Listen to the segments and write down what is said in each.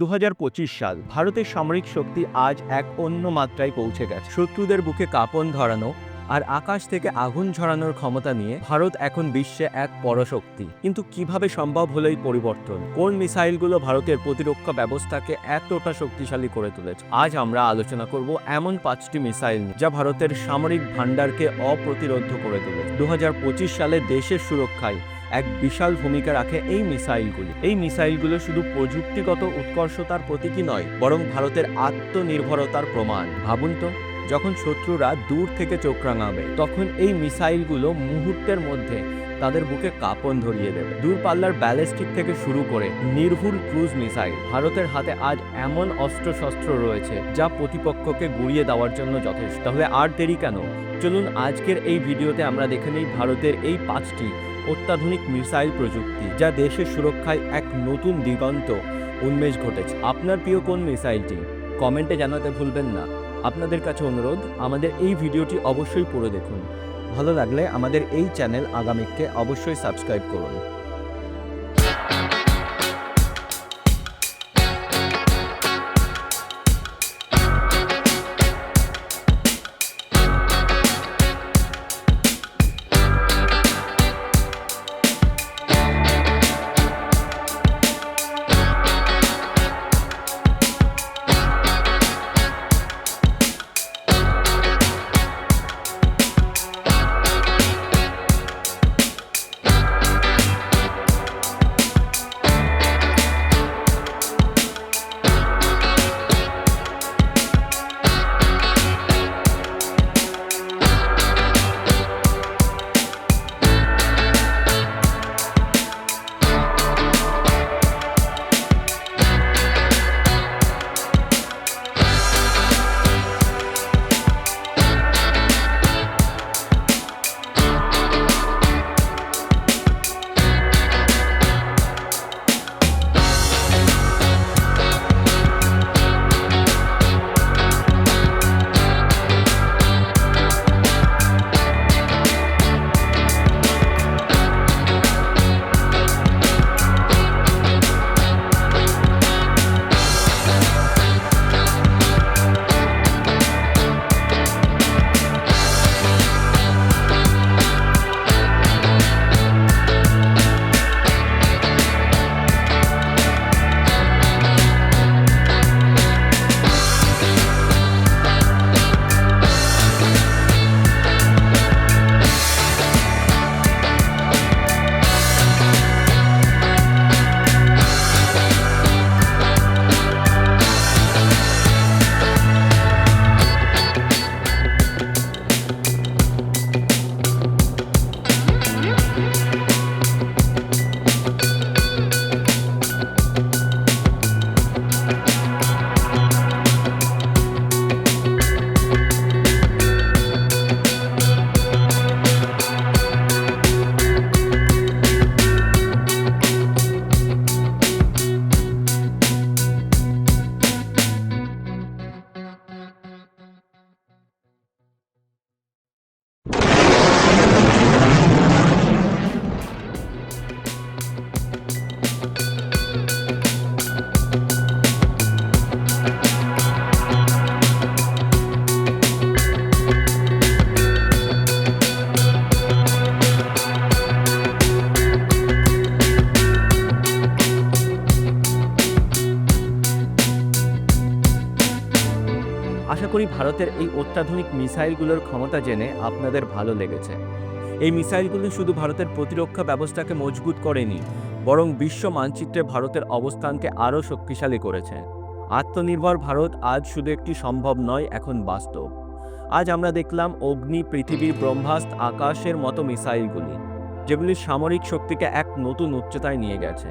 দু হাজার পঁচিশ সাল ভারতের সামরিক শক্তি আজ এক অন্য মাত্রায় পৌঁছে গেছে। শত্রুদের বুকে কাঁপন ধরানো আর আকাশ থেকে আগুন ঝরানোর ক্ষমতা নিয়ে ভারত এখন বিশ্বে এক পরশক্তি। কিন্তু কীভাবে সম্ভব হলো এই পরিবর্তন? কোন মিসাইলগুলো ভারতের প্রতিরক্ষা ব্যবস্থাকে এতটা শক্তিশালী করে তুলেছে? আজ আমরা আলোচনা করব এমন পাঁচটি মিসাইল যা ভারতের সামরিক ভাণ্ডারকে অপ্রতিরোধ করে তোলে। দু হাজার পঁচিশ সালে দেশের সুরক্ষায় এক বিশাল ভূমিকা রাখে এই মিসাইলগুলি। এই মিসাইলগুলো শুধু প্রযুক্তিগত উৎকর্ষতার প্রতীকী নয়, বরং ভারতের আত্মনির্ভরতার প্রমাণ। ভাবুন তো যখন শত্রুরা দূর থেকে চোখ রাঙাবে, তখন এই মিসাইলগুলো মুহূর্তের মধ্যে তাদের বুকে কাঁপন ধরিয়ে দেবে। দূরপাল্লার ব্যালিস্টিক থেকে শুরু করে নির্ভুল ক্রুজ মিসাইল ভারতের হাতে আজ এমন অস্ত্রশস্ত্র রয়েছে যা প্রতিপক্ষকে গুড়িয়ে দেওয়ার জন্য যথেষ্ট। তাহলে আর দেরি কেন? চলুন আজকের এই ভিডিওতে আমরা দেখে নিই ভারতের এই পাঁচটি অত্যাধুনিক মিসাইল প্রযুক্তি যা দেশের সুরক্ষায় এক নতুন দিগন্ত উন্মেষ ঘটেছে। আপনার প্রিয় কোন মিসাইলটি? কমেন্টে জানাতে ভুলবেন না। আপনাদের কাছে অনুরোধ, আমাদের এই ভিডিওটি অবশ্যই পড়ে দেখুন। ভালো লাগলে আমাদের এই চ্যানেল আগামীকে অবশ্যই সাবস্ক্রাইব করুন। আশা করি ভারতের এই অত্যাধুনিক মিসাইলগুলোর ক্ষমতা জেনে আপনাদের ভালো লেগেছে। এই মিসাইলগুলো শুধু ভারতের প্রতিরক্ষা ব্যবস্থাকে মজবুত করেনি, বরং বিশ্ব মানচিত্রে ভারতের অবস্থানকে আরও শক্তিশালী করেছে। আত্মনির্ভর ভারত আজ শুধু একটি সম্ভব নয়, এখন বাস্তব। আজ আমরা দেখলাম অগ্নি পৃথিবীর ব্রহ্মাস্ত আকাশের মতো মিসাইলগুলি, যেগুলি সামরিক শক্তিকে এক নতুন উচ্চতায় নিয়ে গেছে।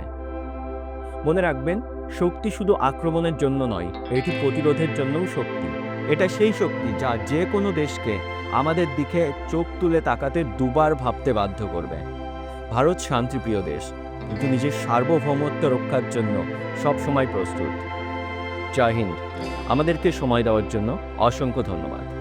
মনে রাখবেন, শক্তি শুধু আক্রমণের জন্য নয়, এটি প্রতিরোধের জন্যও শক্তি। এটা সেই শক্তি যা যে কোনো দেশকে আমাদের দিকে চোখ তুলে তাকাতে দুবার ভাবতে বাধ্য করবে। ভারত শান্তিপ্রিয় দেশ, কিন্তু নিজের সার্বভৌমত্ব রক্ষার জন্য সবসময় প্রস্তুত। জয় হিন্দ। আমাদেরকে সময় দেওয়ার জন্য অসংখ্য ধন্যবাদ।